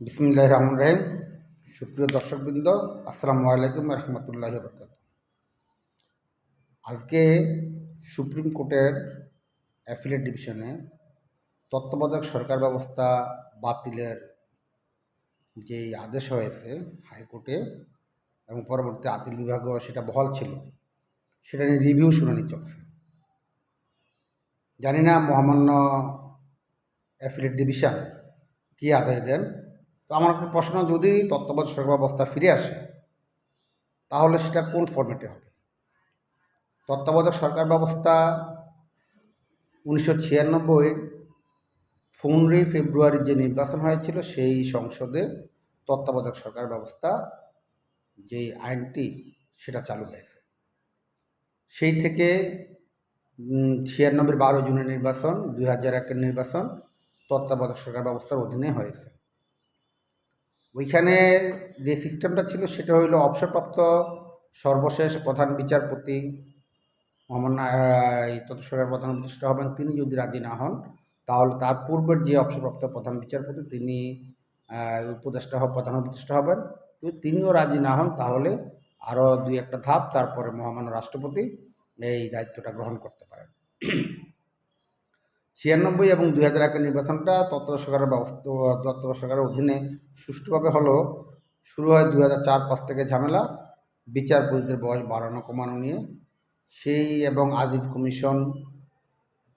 বিসমুল্লাহ রহমান রাহিম। সুপ্রিয় দর্শকবৃন্দ, আসসালামু আলাইকুম রহমতুল্লাহ বরকাত আজকে সুপ্রিম কোর্টের অ্যাফিলেট ডিভিশনে তত্ত্বাবধায়ক সরকার ব্যবস্থা বাতিলের যে আদেশ হয়েছে হাইকোর্টে এবং পরবর্তী আপিল বিভাগও সেটা বহাল ছিল, সেটা নিয়ে রিভিউ শুনানি চলছে। জানি না মহামান্য অ্যাফিলেট ডিভিশন কী আদেশ দেন তো আমার একটা প্রশ্ন, যদি তত্ত্বাবধায়ক সরকার ব্যবস্থা ফিরে আসে, তাহলে সেটা কোন ফর্মেটে হবে? তত্ত্বাবধায়ক সরকার ব্যবস্থা উনিশশো ছিয়ানব্বই পনেরোই ফেব্রুয়ারি যে নির্বাচন হয়েছিল, সেই সংসদে তত্ত্বাবধায়ক সরকার ব্যবস্থা যে আইনটি, সেটা চালু হয়েছে। সেই থেকে ছিয়ানব্বই বারো জুনের নির্বাচন, দুই হাজার একের নির্বাচন তত্ত্বাবধায়ক সরকার ব্যবস্থার অধীনে হয়েছে। ওইখানে যে সিস্টেমটা ছিল সেটা হইল অবসরপ্রাপ্ত সর্বশেষ প্রধান বিচারপতি মোহাম্মদ তত্ত্ব প্রধান উপদেষ্টা হবেন তিনি যদি রাজি না হন, তাহলে তার পূর্বের যে অবসরপ্রাপ্ত প্রধান বিচারপতি তিনি উপদেষ্টা প্রধান উপদেষ্টা হবেন। যদি তিনিও রাজি না হন, তাহলে আরও দুই একটা ধাপ, তারপরে মহামান্য রাষ্ট্রপতি এই দায়িত্বটা গ্রহণ করতে পারেন। ছিয়ানব্বই এবং দুই হাজার একের নির্বাচনটা তত্ত্ব সরকারের ব্যবস্থা তত্ত্ব সরকারের অধীনে সুষ্ঠুভাবে হলো, শুরু হয় দুই হাজার চার পাঁচ থেকে ঝামেলা বিচারপতিদের বয়স বাড়ানো কমানো নিয়ে। সেই এবং আজিজ কমিশন,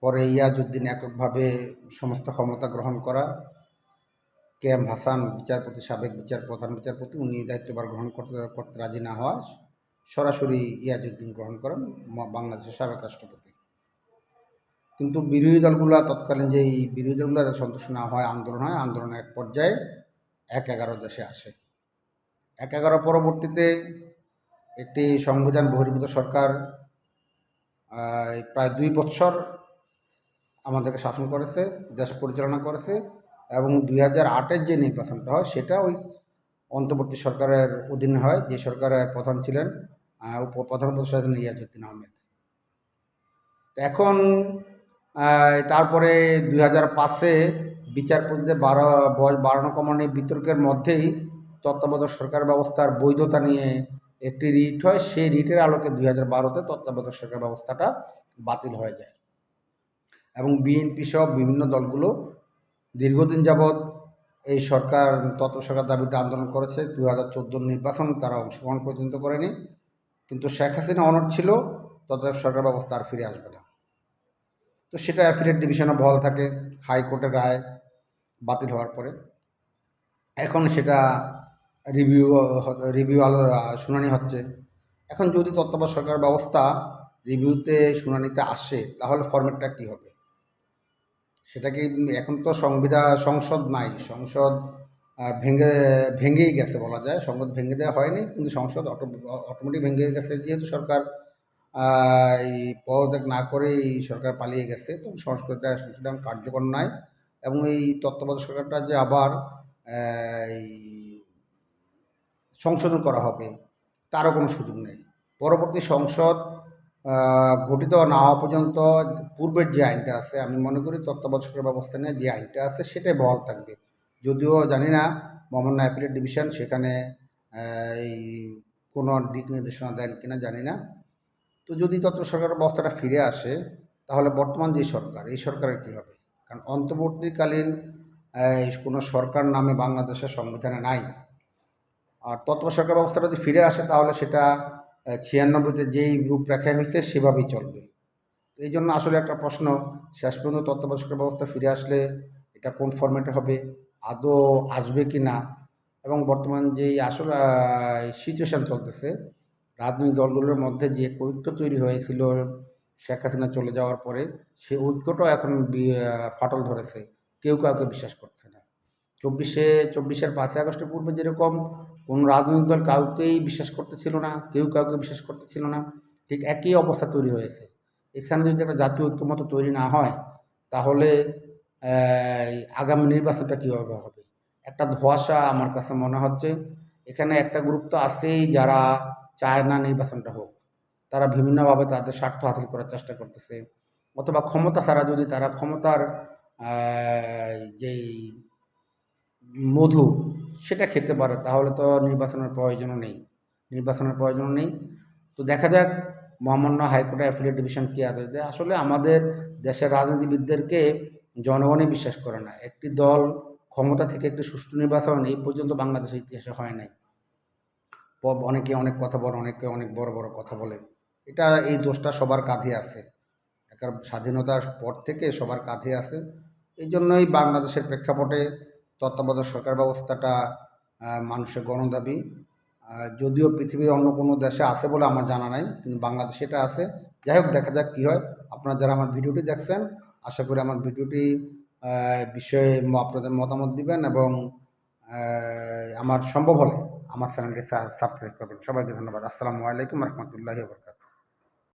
পরে ইয়াজউদ্দিন এককভাবে সমস্ত ক্ষমতা গ্রহণ করা। কে এম হাসান বিচারপতি, সাবেক বিচার, প্রধান বিচারপতি, উনি দায়িত্বভার গ্রহণ করতে করতে রাজি না হওয়া সরাসরি ইয়াজউদ্দিন গ্রহণ করেন, বাংলাদেশের সাবেক রাষ্ট্রপতি। কিন্তু বিরোধী দলগুলো তৎকালীন যে এই বিরোধী দলগুলো সন্তুষ্ট না হয়, আন্দোলন হয়, আন্দোলনের এক পর্যায়ে এক এগারো দেশে আসে। এক এগারো পরবর্তীতে একটি সংবিধান বহির্ভূত সরকার প্রায় দুই বৎসর আমাদেরকে শাসন করেছে, দেশ পরিচালনা করেছে এবং দুই হাজার আটের যে নির্বাচনটা হয়, সেটা ওই অন্তর্বর্তী সরকারের অধীনে হয়। যে সরকারের প্রধান ছিলেন প্রধান উপদেষ্টা ছিলেন ইয়াজুদ্দিন আহমেদ। এখন তারপরে দুই হাজার পাঁচে বিচারপতিদের বারো, বয়স বাড়ানো কমানো বিতর্কের মধ্যেই তত্ত্বাবধায়ক সরকার ব্যবস্থার বৈধতা নিয়ে একটি রিট হয়। সেই রিটের আলোকে দুই হাজার বারোতে তত্ত্বাবধায়ক সরকার ব্যবস্থাটা বাতিল হয়ে যায় এবং বিএনপি সহ বিভিন্ন দলগুলো দীর্ঘদিন যাবৎ এই সরকার, তত্ত্ব সরকার দাবিতে আন্দোলন করেছে। দু হাজার চোদ্দোর নির্বাচন তারা অংশগ্রহণ পর্যন্ত করেনি। কিন্তু শেখ হাসিনা অনট ছিল, তত্ত্বাবধায়ক সরকার ব্যবস্থা আর ফিরে আসবে না। তো সেটা অ্যাফিলেট ডিভিশনে বহাল থাকে হাইকোর্টের রায় বাতিল হওয়ার পরে। এখন সেটা রিভিউ রিভিউ আলো, শুনানি হচ্ছে। এখন যদি তত্ত্বাবধায়ক সরকার ব্যবস্থা রিভিউতে শুনানিতে আসে, তাহলে ফর্মেটটা কী হবে? সেটা কি এখন তো সংবিধান সংসদ নাই। সংসদ ভেঙে, ভেঙেই গেছে বলা যায়। সংসদ ভেঙে দেওয়া হয়নি, কিন্তু সংসদ অটো, অটোমেটিক ভেঙে গেছে যেহেতু সরকার। এই পদত্যাগ না করেই সরকার পালিয়ে গেছে। তো সংস্কারটা সংস্কারটা কার্যকর নয় এবং এই তত্ত্বাবধায়ক সরকারটা যে আবার সংশোধন করা হবে, তারও কোনো সুযোগ নেই। পরবর্তী সংসদ গঠিত না হওয়া পর্যন্ত পূর্বের যে আইনটা আছে, আমি মনে করি তত্ত্বাবধায়ক ব্যবস্থা নিয়ে যে আইনটা আছে, সেটাই বহাল থাকবে। যদিও জানি না, মহামান্য অ্যাপিলেট ডিভিশন সেখানে এই কোনো দিক নির্দেশনা দেন কিনা জানি না। তো যদি তত্ত্ব সরকার ব্যবস্থাটা ফিরে আসে, তাহলে বর্তমান যে সরকার, এই সরকারের কী হবে? কারণ অন্তর্বর্তীকালীন কোনো সরকার নামে বাংলাদেশের সংবিধানে নাই। আর তত্ত্ব সরকার ব্যবস্থাটা যদি ফিরে আসে, তাহলে সেটা ছিয়ানব্বইতে যেই রূপরেখায় হয়েছে সেভাবেই চলবে। এই জন্য আসলে একটা প্রশ্ন, শেষ পর্যন্ত তত্ত্বাবধায়ক সরকার ব্যবস্থা ফিরে আসলে এটা কোন ফর্মেটে হবে, আদৌ আসবে কি না এবং বর্তমান যেই আসলে সিচুয়েশান চলতেছে রাজনৈতিক দলগুলোর মধ্যে যে ঐক্য তৈরি হয়েছিল শেখ হাসিনা চলে যাওয়ার পরে, সে ঐক্যটাও এখন ফাটল ধরেছে। কেউ কাউকে বিশ্বাস করছে না। চব্বিশে, চব্বিশের পাঁচই আগস্টের পূর্বে যেরকম কোনো রাজনৈতিক দল কাউকেই বিশ্বাস করতেছিল না, কেউ কাউকে বিশ্বাস করতেছিল না, ঠিক একই অবস্থা তৈরি হয়েছে। এখানে যদি একটা জাতীয় ঐক্যমত তৈরি না হয়, তাহলে আগামী নির্বাচনটা কীভাবে হবে? একটা ধোয়াশা আমার কাছে মনে হচ্ছে। এখানে একটা গ্রুপ তো আছেই যারা চায় না নির্বাচনটা হোক। তারা বিভিন্নভাবে তাদের স্বার্থ হাসিল করার চেষ্টা করতেছে। অথবা ক্ষমতা ছাড়া যদি তারা ক্ষমতার যেই মধু সেটা খেতে পারে, তাহলে তো নির্বাচনের প্রয়োজনও নেই। নির্বাচনের প্রয়োজনও নেই। তো দেখা যাক, মহামান্য হাইকোর্টে অ্যাফিলিয়েট ডিভিশন কী আছে যে আসলে আমাদের দেশের রাজনীতিবিদদেরকে জনগণই বিশ্বাস করে না। একটি দল ক্ষমতা থেকে একটি সুষ্ঠু নির্বাচন এই পর্যন্ত বাংলাদেশের ইতিহাসে হয় নাই। অনেকে অনেক কথা বলে, অনেকে অনেক বড় বড় কথা বলে। এটা এই দোষটা সবার কাঁধে আছে একার স্বাধীনতার পর থেকে সবার কাঁধে আছে এই জন্যই বাংলাদেশের প্রেক্ষাপটে তত্ত্বাবধায়ক সরকার ব্যবস্থাটা মানুষের গণদাবি। যদিও পৃথিবীর অন্য কোনো দেশে আছে বলে আমার জানা নাই, কিন্তু বাংলাদেশে এটা আছে। যাই হোক, দেখা যাক কী হয়। আপনারা যারা আমার ভিডিওটি দেখছেন, আশা করি আমার ভিডিওটি বিষয়ে আপনাদের মতামত দিবেন এবং আমার সম্ভব হলে আমার চ্যানেলটি সাবস্ক্রাইব করবেন। সবাইকে ধন্যবাদ। আসসালামু আলাইকুম রহমতুল্লাহি বরকাত